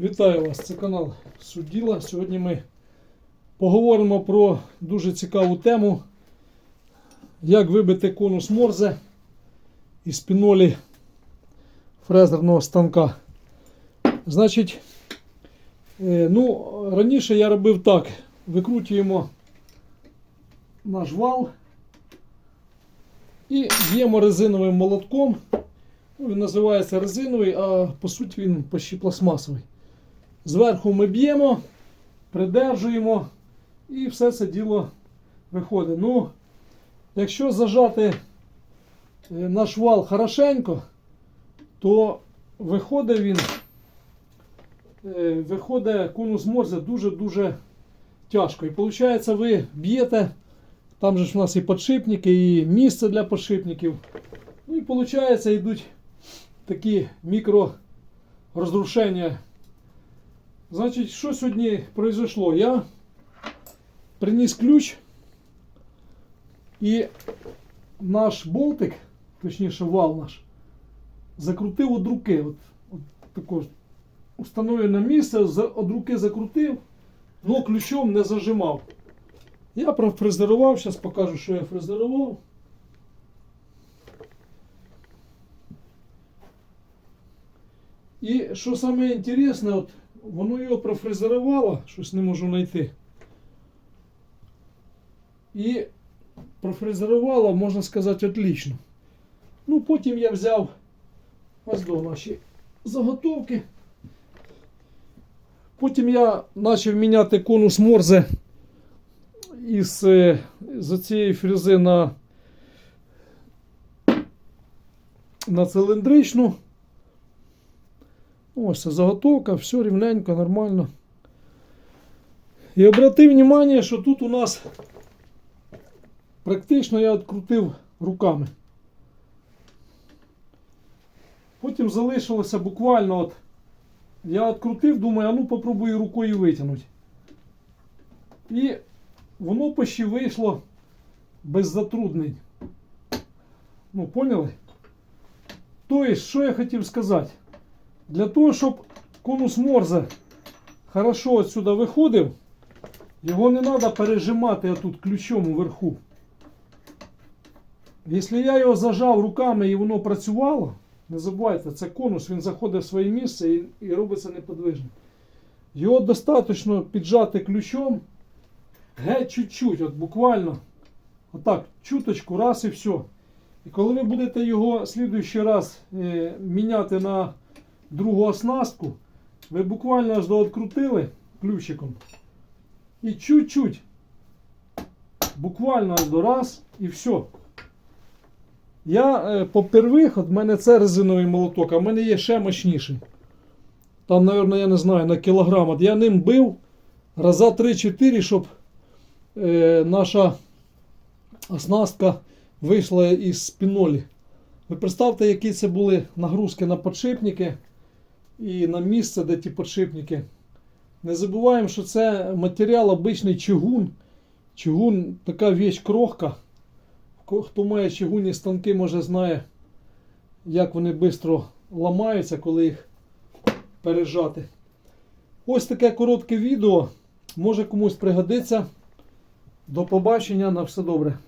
Вітаю вас, це канал Судділа. Сьогодні ми поговоримо про дуже цікаву тему, як вибити конус морзе із пінолі фрезерного станка. Значить, е, ну, раніше я робив так: викручуємо наш вал і б'ємо резиновим молотком. Ну, Він називається резиновий, а по суті він почти пластмасовий. Зверху ми б'ємо, придержуємо і все це діло виходить. Ну, якщо зажати е, наш вал хорошенько, то виходить він, е, виходить конус морзе дуже-дуже тяжко. І виходить, ви б'єте, там же ж у нас і подшипники, і місце для подшипників. Ну і виходить, йдуть такі мікророзрушення. Значить, що сьогодні произошло? Я приніс ключ і наш болтик, точніше вал наш, закрутив од руки. От, от тако, установив на місце, од руки закрутив, але ключом не зажимав. Я профрезерував, зараз покажу, що я фрезерував. І що саме інтересне, от воно його профрезерувало, щось не можу знайти. І профрезерувало, можна сказати, отлично. Ну, потім я взяв ось до наші заготовки. Потім я почав міняти конус морзе із е, з цієї фрези на, на циліндричну. Ось заготовка, все рівненько, нормально. І обрати внимание, що тут у нас практично я відкрутив руками. Потім залишилося буквально от. Я відкрутив, думаю, а ну попробую рукою витягнути. І воно почти вийшло без затруднень. Ну, поняли? Тобто, що я хотів сказати? Для того, щоб конус морзе хорошо отсюда виходив, його не треба пережимати отут ключом уверху. Якщо я його зажав руками і воно працювало, не забувайте, це конус, він заходить в своє місце і, і робиться неподвижним. Його достатньо піджати ключом геть чуть-чуть, от буквально отак, чуточку, раз і все. І коли ви будете його слідуючий раз е, міняти на другу оснастку, ви буквально аж до відкрутили ключиком. І чуть-чуть. Буквально аж до раз і все. Я е, попервих, от в мене це резиновий молоток, а в мене є ще мощніший. Там, мабуть, я не знаю, на кілограм. От я ним бив раза 3-4, щоб е, наша оснастка вийшла із спінолі. Ви представте, які це були нагрузки на подшипники і на місце, де ті подшипники. Не забуваємо, що це матеріал обичний чугун. Чугун така віч крохка. Хто має чугунні станки, може знає, як вони швидко ламаються, коли їх пережати. Ось таке коротке відео. Може комусь пригодиться. До побачення, на все добре.